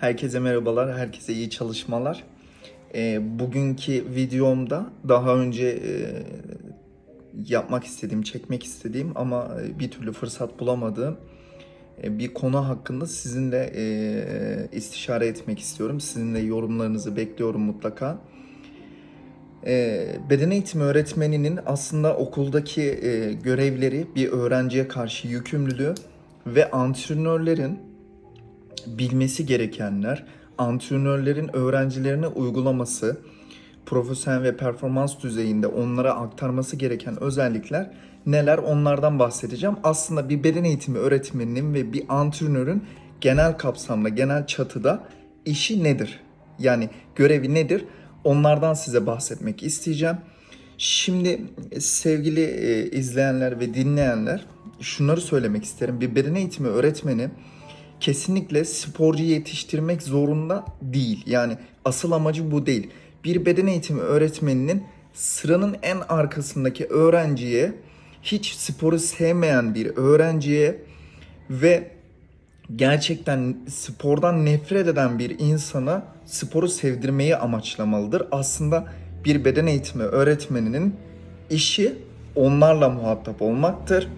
Herkese merhabalar, herkese iyi çalışmalar. Ee, bugünkü videomda daha önce e, yapmak istediğim, çekmek istediğim ama e, bir türlü fırsat bulamadığım e, bir konu hakkında sizinle istişare etmek istiyorum. Sizinle yorumlarınızı bekliyorum mutlaka. E, beden eğitimi öğretmeninin aslında okuldaki görevleri bir öğrenciye karşı yükümlülüğü ve antrenörlerin bilmesi gerekenler, antrenörlerin öğrencilerine uygulaması, profesyonel ve performans düzeyinde onlara aktarması gereken özellikler neler onlardan bahsedeceğim. Aslında bir beden eğitimi öğretmeninin ve bir antrenörün genel kapsamda, genel çatıda işi nedir? Yani görevi nedir? Onlardan size bahsetmek isteyeceğim. Şimdi sevgili e, izleyenler ve dinleyenler şunları söylemek isterim. Bir beden eğitimi öğretmeni kesinlikle sporcu yetiştirmek zorunda değil. Yani asıl amacı bu değil. Bir beden eğitimi öğretmeninin sıranın en arkasındaki öğrenciye hiç sporu sevmeyen bir öğrenciye ve gerçekten spordan nefret eden bir insana sporu sevdirmeyi amaçlamalıdır. Aslında bir beden eğitimi öğretmeninin işi onlarla muhatap olmaktır.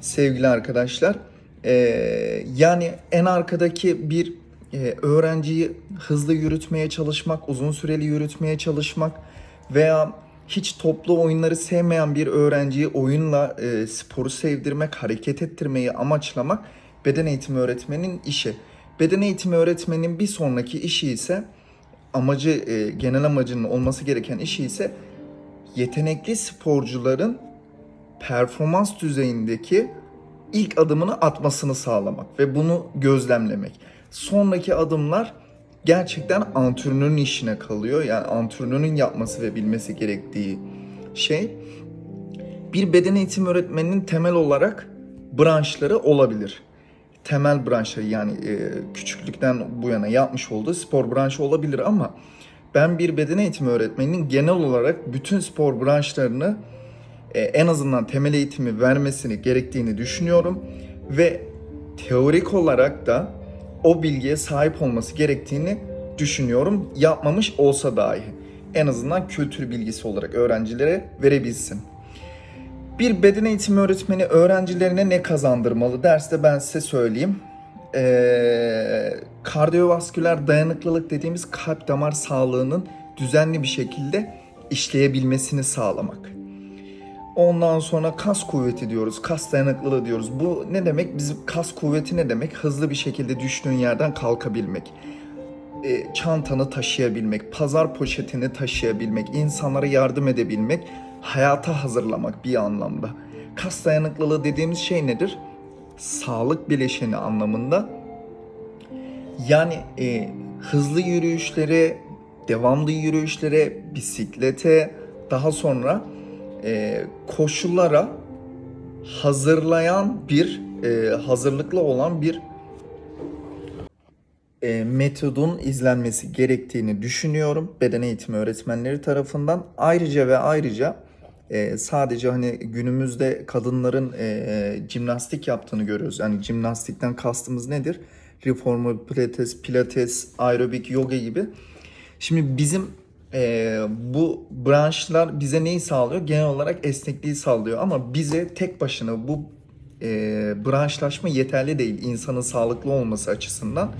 Sevgili arkadaşlar, ee, yani en arkadaki bir e, öğrenciyi hızlı yürütmeye çalışmak, uzun süreli yürütmeye çalışmak veya hiç toplu oyunları sevmeyen bir öğrenciyi oyunla e, sporu sevdirmek, hareket ettirmeyi amaçlamak beden eğitimi öğretmeninin işi. Beden eğitimi öğretmeninin bir sonraki işi ise amacı, e, genel amacının olması gereken işi ise yetenekli sporcuların performans düzeyindeki ilk adımını atmasını sağlamak ve bunu gözlemlemek. Sonraki adımlar gerçekten antrenörün işine kalıyor. Yani antrenörün yapması ve bilmesi gerektiği şey. Bir beden eğitimi öğretmeninin temel olarak branşları olabilir. Temel branşları yani e, küçüklükten bu yana yapmış olduğu spor branşı olabilir ama ben bir beden eğitimi öğretmeninin genel olarak bütün spor branşlarını en azından temel eğitimi vermesini gerektiğini düşünüyorum ve teorik olarak da o bilgiye sahip olması gerektiğini düşünüyorum. Yapmamış olsa dahi en azından kültür bilgisi olarak öğrencilere verebilsin. Bir beden eğitimi öğretmeni öğrencilerine ne kazandırmalı derste ben size söyleyeyim. Ee, kardiyovasküler dayanıklılık dediğimiz kalp damar sağlığının düzenli bir şekilde işleyebilmesini sağlamak. Ondan sonra kas kuvveti diyoruz, kas dayanıklılığı diyoruz. Bu ne demek? Bizim kas kuvveti ne demek? Hızlı bir şekilde düştüğün yerden kalkabilmek. E, çantanı taşıyabilmek, pazar poşetini taşıyabilmek, insanlara yardım edebilmek, hayata hazırlamak bir anlamda. Kas dayanıklılığı dediğimiz şey nedir? Sağlık bileşeni anlamında. Yani e, hızlı yürüyüşlere, devamlı yürüyüşlere, bisiklete, daha sonra e, koşullara hazırlayan bir e, hazırlıklı olan bir e, metodun izlenmesi gerektiğini düşünüyorum beden eğitimi öğretmenleri tarafından. Ayrıca ve ayrıca sadece hani günümüzde kadınların e, jimnastik yaptığını görüyoruz. Yani jimnastikten kastımız nedir? Reformer, pilates, pilates, aerobik, yoga gibi. Şimdi bizim e, bu branşlar bize neyi sağlıyor? Genel olarak esnekliği sağlıyor ama bize tek başına bu e, branşlaşma yeterli değil insanın sağlıklı olması açısından.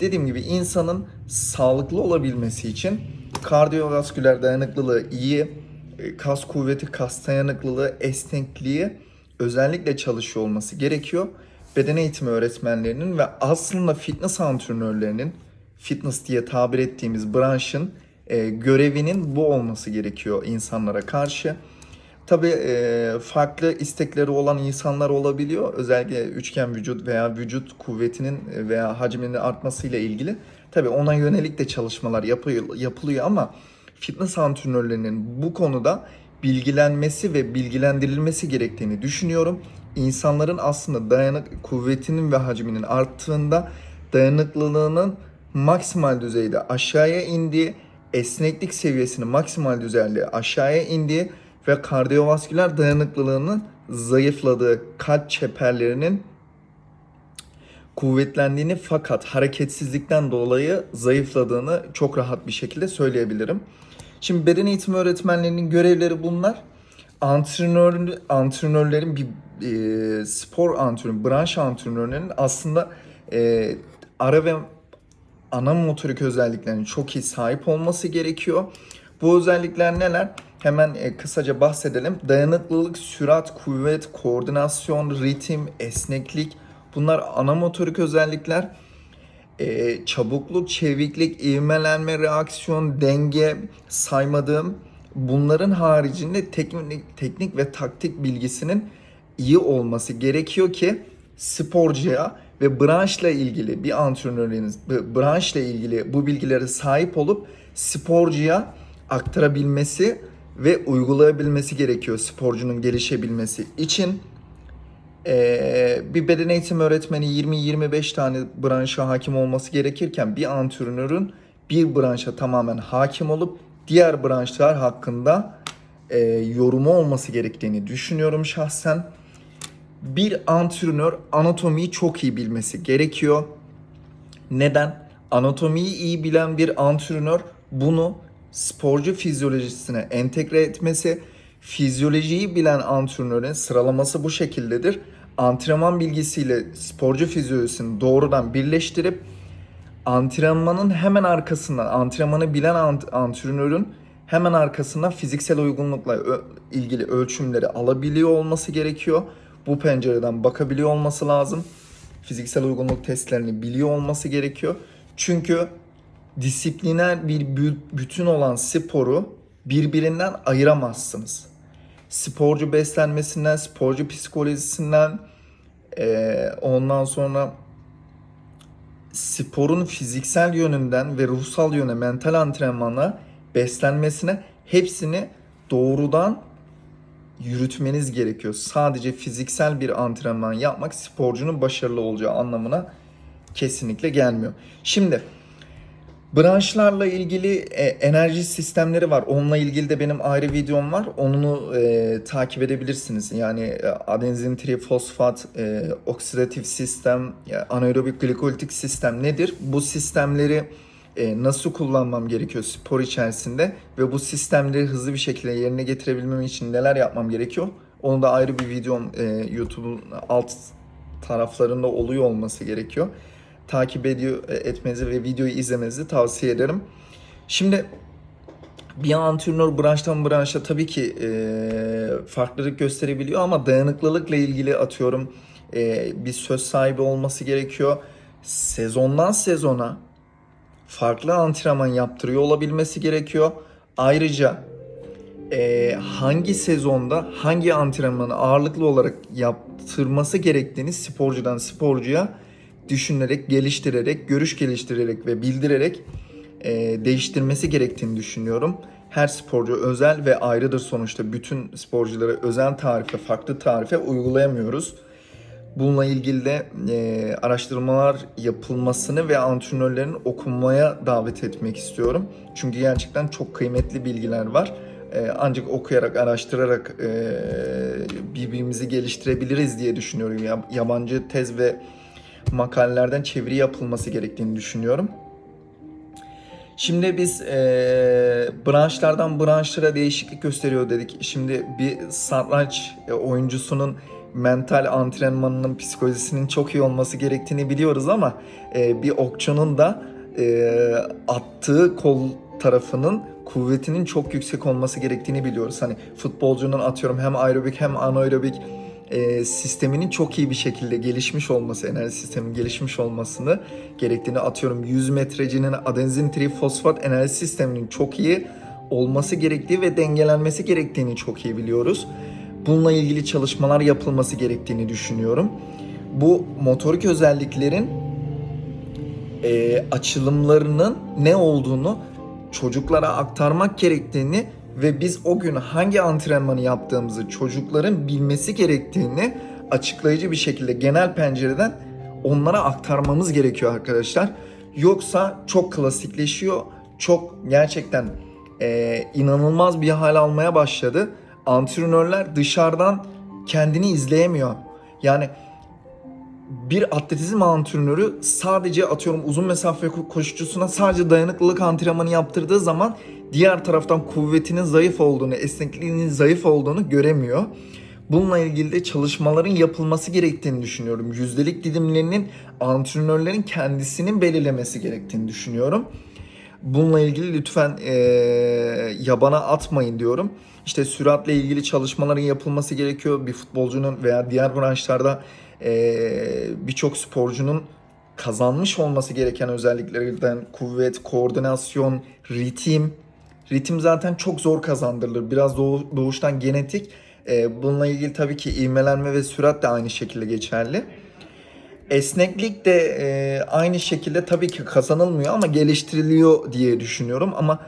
Dediğim gibi insanın sağlıklı olabilmesi için kardiyovasküler dayanıklılığı iyi, e, kas kuvveti, kas dayanıklılığı, esnekliği özellikle çalışıyor olması gerekiyor. Beden eğitimi öğretmenlerinin ve aslında fitness antrenörlerinin, fitness diye tabir ettiğimiz branşın e, görevinin bu olması gerekiyor insanlara karşı. Tabi e, farklı istekleri olan insanlar olabiliyor. Özellikle üçgen vücut veya vücut kuvvetinin veya hacminin artmasıyla ilgili. Tabi ona yönelik de çalışmalar yapıyor, yapılıyor ama fitness antrenörlerinin bu konuda bilgilenmesi ve bilgilendirilmesi gerektiğini düşünüyorum. İnsanların aslında dayanık kuvvetinin ve hacminin arttığında dayanıklılığının maksimal düzeyde aşağıya indiği esneklik seviyesini maksimal düzeyde aşağıya indiği ve kardiyovasküler dayanıklılığının zayıfladığı kalp çeperlerinin kuvvetlendiğini fakat hareketsizlikten dolayı zayıfladığını çok rahat bir şekilde söyleyebilirim. Şimdi beden eğitimi öğretmenlerinin görevleri bunlar. Antrenör, antrenörlerin bir e, spor antrenörü, branş antrenörlerinin aslında e, ara ve ana motorik özelliklerine çok iyi sahip olması gerekiyor. Bu özellikler neler? Hemen e, kısaca bahsedelim. Dayanıklılık, sürat, kuvvet, koordinasyon, ritim, esneklik bunlar ana motorik özellikler. E, çabukluk, çeviklik, ivmelenme, reaksiyon, denge saymadığım bunların haricinde teknik, teknik ve taktik bilgisinin iyi olması gerekiyor ki sporcuya ve branşla ilgili bir antrenörünüz branşla ilgili bu bilgilere sahip olup sporcuya aktarabilmesi ve uygulayabilmesi gerekiyor sporcunun gelişebilmesi için. Ee, bir beden eğitimi öğretmeni 20-25 tane branşa hakim olması gerekirken bir antrenörün bir branşa tamamen hakim olup diğer branşlar hakkında e, yorumu olması gerektiğini düşünüyorum şahsen. Bir antrenör anatomiyi çok iyi bilmesi gerekiyor. Neden? Anatomiyi iyi bilen bir antrenör bunu sporcu fizyolojisine entegre etmesi, fizyolojiyi bilen antrenörün sıralaması bu şekildedir. Antrenman bilgisiyle sporcu fizyolojisini doğrudan birleştirip antrenmanın hemen arkasından, antrenmanı bilen ant- antrenörün hemen arkasından fiziksel uygunlukla ilgili ölçümleri alabiliyor olması gerekiyor. Bu pencereden bakabiliyor olması lazım. Fiziksel uygunluk testlerini biliyor olması gerekiyor. Çünkü disipliner bir bü- bütün olan sporu birbirinden ayıramazsınız. Sporcu beslenmesinden, sporcu psikolojisinden, eee, ondan sonra sporun fiziksel yönünden ve ruhsal yöne, mental antrenmana, beslenmesine hepsini doğrudan yürütmeniz gerekiyor. Sadece fiziksel bir antrenman yapmak sporcunun başarılı olacağı anlamına kesinlikle gelmiyor. Şimdi branşlarla ilgili e, enerji sistemleri var. Onunla ilgili de benim ayrı videom var. Onu e, takip edebilirsiniz. Yani e, trifosfat, e, oksidatif sistem, e, anaerobik glikolitik sistem nedir? Bu sistemleri e, nasıl kullanmam gerekiyor spor içerisinde ve bu sistemleri hızlı bir şekilde yerine getirebilmem için neler yapmam gerekiyor? Onu da ayrı bir videom e, YouTube'un alt taraflarında oluyor olması gerekiyor. Takip ediyor e, etmenizi ve videoyu izlemenizi tavsiye ederim. Şimdi bir antrenör branştan branşa tabii ki e, farklılık gösterebiliyor ama dayanıklılıkla ilgili atıyorum e, bir söz sahibi olması gerekiyor. Sezondan sezona farklı antrenman yaptırıyor olabilmesi gerekiyor. Ayrıca e, hangi sezonda hangi antrenmanı ağırlıklı olarak yaptırması gerektiğini sporcudan sporcuya düşünerek, geliştirerek, görüş geliştirerek ve bildirerek e, değiştirmesi gerektiğini düşünüyorum. Her sporcu özel ve ayrıdır sonuçta. Bütün sporcuları özel tarife, farklı tarife uygulayamıyoruz. Bununla ilgili de e, araştırmalar yapılmasını ve antrenörlerin okumaya davet etmek istiyorum. Çünkü gerçekten çok kıymetli bilgiler var. E, ancak okuyarak, araştırarak e, birbirimizi geliştirebiliriz diye düşünüyorum. Ya- Yabancı tez ve makalelerden çeviri yapılması gerektiğini düşünüyorum. Şimdi biz e, branşlardan branşlara değişiklik gösteriyor dedik. Şimdi bir satranç e, oyuncusunun mental antrenmanının psikolojisinin çok iyi olması gerektiğini biliyoruz ama e, bir okçunun da e, attığı kol tarafının kuvvetinin çok yüksek olması gerektiğini biliyoruz. Hani futbolcunun atıyorum hem aerobik hem anaerobik e, sisteminin çok iyi bir şekilde gelişmiş olması, enerji sisteminin gelişmiş olmasını gerektiğini atıyorum 100 metrecinin adenozin trifosfat enerji sisteminin çok iyi olması gerektiği ve dengelenmesi gerektiğini çok iyi biliyoruz. Bununla ilgili çalışmalar yapılması gerektiğini düşünüyorum. Bu motorik özelliklerin e, açılımlarının ne olduğunu çocuklara aktarmak gerektiğini ve biz o gün hangi antrenmanı yaptığımızı çocukların bilmesi gerektiğini açıklayıcı bir şekilde genel pencereden onlara aktarmamız gerekiyor arkadaşlar. Yoksa çok klasikleşiyor, çok gerçekten e, inanılmaz bir hal almaya başladı. Antrenörler dışarıdan kendini izleyemiyor. Yani bir atletizm antrenörü sadece atıyorum uzun mesafe ko- koşucusuna sadece dayanıklılık antrenmanı yaptırdığı zaman diğer taraftan kuvvetinin zayıf olduğunu, esnekliğinin zayıf olduğunu göremiyor. Bununla ilgili de çalışmaların yapılması gerektiğini düşünüyorum. Yüzdelik dilimlerinin antrenörlerin kendisinin belirlemesi gerektiğini düşünüyorum. Bununla ilgili lütfen eee, yabana atmayın diyorum. İşte süratle ilgili çalışmaların yapılması gerekiyor. Bir futbolcunun veya diğer branşlarda birçok sporcunun kazanmış olması gereken özelliklerden kuvvet, koordinasyon, ritim. Ritim zaten çok zor kazandırılır. Biraz doğu- doğuştan genetik. Bununla ilgili tabii ki ivmelenme ve sürat de aynı şekilde geçerli. Esneklik de aynı şekilde tabii ki kazanılmıyor ama geliştiriliyor diye düşünüyorum. Ama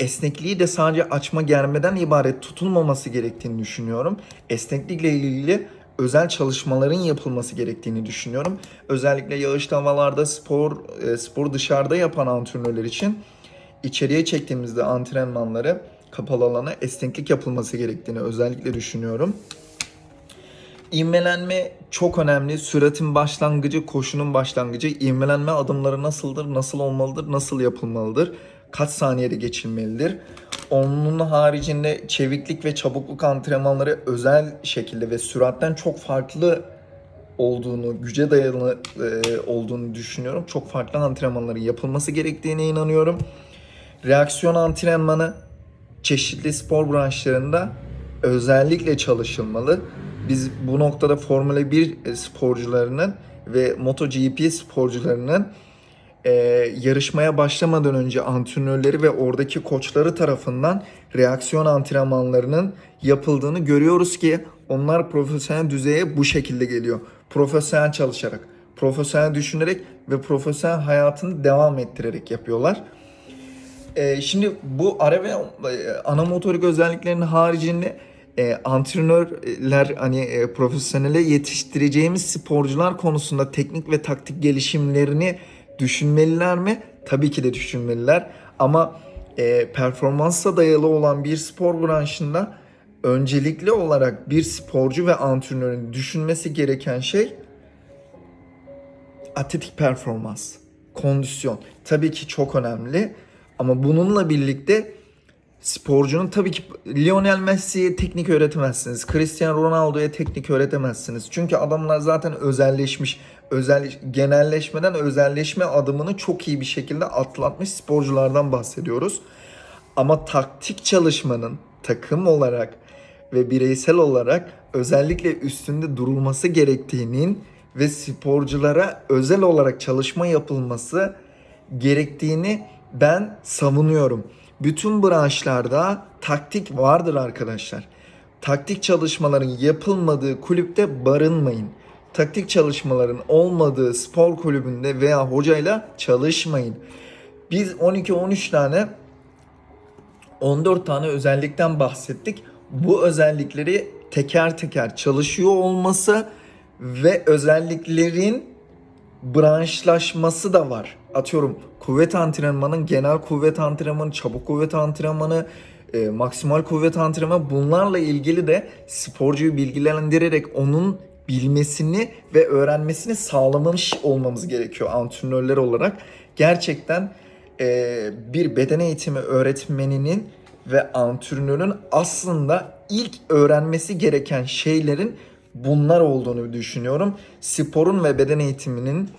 esnekliği de sadece açma germeden ibaret tutulmaması gerektiğini düşünüyorum. Esneklikle ilgili özel çalışmaların yapılması gerektiğini düşünüyorum. Özellikle yağışlı havalarda spor e, spor dışarıda yapan antrenörler için içeriye çektiğimizde antrenmanları kapalı alana esneklik yapılması gerektiğini özellikle düşünüyorum. İvmelenme çok önemli. Süratin başlangıcı, koşunun başlangıcı. İvmelenme adımları nasıldır, nasıl olmalıdır, nasıl yapılmalıdır, kaç saniyede geçilmelidir. Onun haricinde çeviklik ve çabukluk antrenmanları özel şekilde ve süratten çok farklı olduğunu, güce dayalı e, olduğunu düşünüyorum. Çok farklı antrenmanların yapılması gerektiğine inanıyorum. Reaksiyon antrenmanı çeşitli spor branşlarında özellikle çalışılmalı. Biz bu noktada Formula 1 sporcularının ve MotoGP sporcularının e, yarışmaya başlamadan önce antrenörleri ve oradaki koçları tarafından reaksiyon antrenmanlarının yapıldığını görüyoruz ki onlar profesyonel düzeye bu şekilde geliyor. Profesyonel çalışarak, profesyonel düşünerek ve profesyonel hayatını devam ettirerek yapıyorlar. Ee, şimdi bu ara ve e, ana motorik özelliklerinin haricinde e, antrenörler hani e, profesyonele yetiştireceğimiz sporcular konusunda teknik ve taktik gelişimlerini düşünmeliler mi? Tabii ki de düşünmeliler. Ama e, performansa dayalı olan bir spor branşında öncelikli olarak bir sporcu ve antrenörün düşünmesi gereken şey atletik performans, kondisyon tabii ki çok önemli ama bununla birlikte sporcunun tabii ki Lionel Messi'ye teknik öğretemezsiniz. Cristiano Ronaldo'ya teknik öğretemezsiniz. Çünkü adamlar zaten özelleşmiş. Özel genelleşmeden özelleşme adımını çok iyi bir şekilde atlatmış sporculardan bahsediyoruz. Ama taktik çalışmanın takım olarak ve bireysel olarak özellikle üstünde durulması gerektiğinin ve sporculara özel olarak çalışma yapılması gerektiğini ben savunuyorum. Bütün branşlarda taktik vardır arkadaşlar. Taktik çalışmaların yapılmadığı kulüpte barınmayın. Taktik çalışmaların olmadığı spor kulübünde veya hocayla çalışmayın. Biz 12-13 tane 14 tane özellikten bahsettik. Bu özellikleri teker teker çalışıyor olması ve özelliklerin branşlaşması da var. Atıyorum kuvvet antrenmanın, genel kuvvet antrenmanı, çabuk kuvvet antrenmanı, e, maksimal kuvvet antrenmanı bunlarla ilgili de sporcuyu bilgilendirerek onun bilmesini ve öğrenmesini sağlamış olmamız gerekiyor antrenörler olarak. Gerçekten e, bir beden eğitimi öğretmeninin ve antrenörün aslında ilk öğrenmesi gereken şeylerin bunlar olduğunu düşünüyorum. Sporun ve beden eğitiminin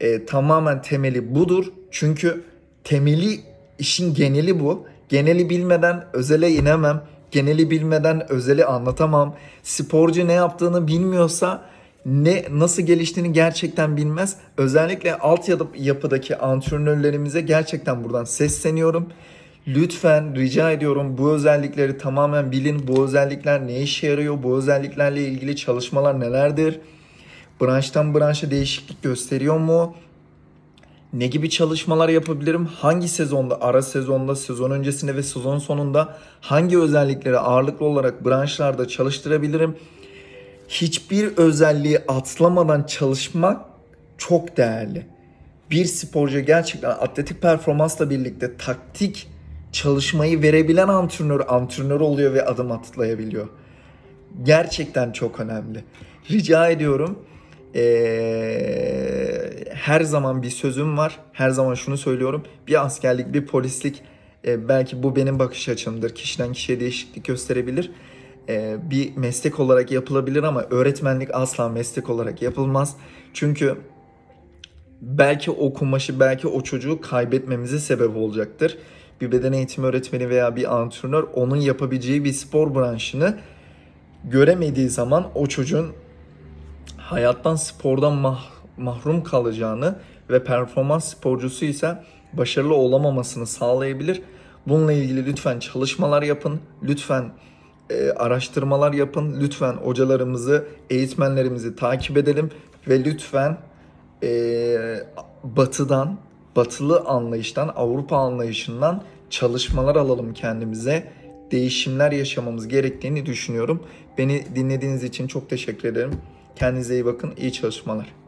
e, tamamen temeli budur. Çünkü temeli işin geneli bu. Geneli bilmeden özele inemem. Geneli bilmeden özeli anlatamam. Sporcu ne yaptığını bilmiyorsa ne nasıl geliştiğini gerçekten bilmez. Özellikle altyapıdaki antrenörlerimize gerçekten buradan sesleniyorum. Lütfen rica ediyorum bu özellikleri tamamen bilin. Bu özellikler ne işe yarıyor? Bu özelliklerle ilgili çalışmalar nelerdir? Branştan branşa değişiklik gösteriyor mu? Ne gibi çalışmalar yapabilirim? Hangi sezonda, ara sezonda, sezon öncesinde ve sezon sonunda hangi özellikleri ağırlıklı olarak branşlarda çalıştırabilirim? Hiçbir özelliği atlamadan çalışmak çok değerli. Bir sporcu gerçekten atletik performansla birlikte taktik çalışmayı verebilen antrenör antrenör oluyor ve adım atlayabiliyor. Gerçekten çok önemli. Rica ediyorum Ee, her zaman bir sözüm var. Her zaman şunu söylüyorum. Bir askerlik, bir polislik e, belki bu benim bakış açımdır. Kişiden kişiye değişiklik gösterebilir. Ee, bir meslek olarak yapılabilir ama öğretmenlik asla meslek olarak yapılmaz. Çünkü belki o kumaşı, belki o çocuğu kaybetmemize sebep olacaktır. Bir beden eğitimi öğretmeni veya bir antrenör onun yapabileceği bir spor branşını göremediği zaman o çocuğun hayattan, spordan mah- mahrum kalacağını ve performans sporcusu ise başarılı olamamasını sağlayabilir. Bununla ilgili lütfen çalışmalar yapın. Lütfen e, araştırmalar yapın. Lütfen hocalarımızı, eğitmenlerimizi takip edelim ve lütfen e, batıdan, batılı anlayıştan, Avrupa anlayışından çalışmalar alalım kendimize. Değişimler yaşamamız gerektiğini düşünüyorum. Beni dinlediğiniz için çok teşekkür ederim. Kendinize iyi bakın. İyi çalışmalar.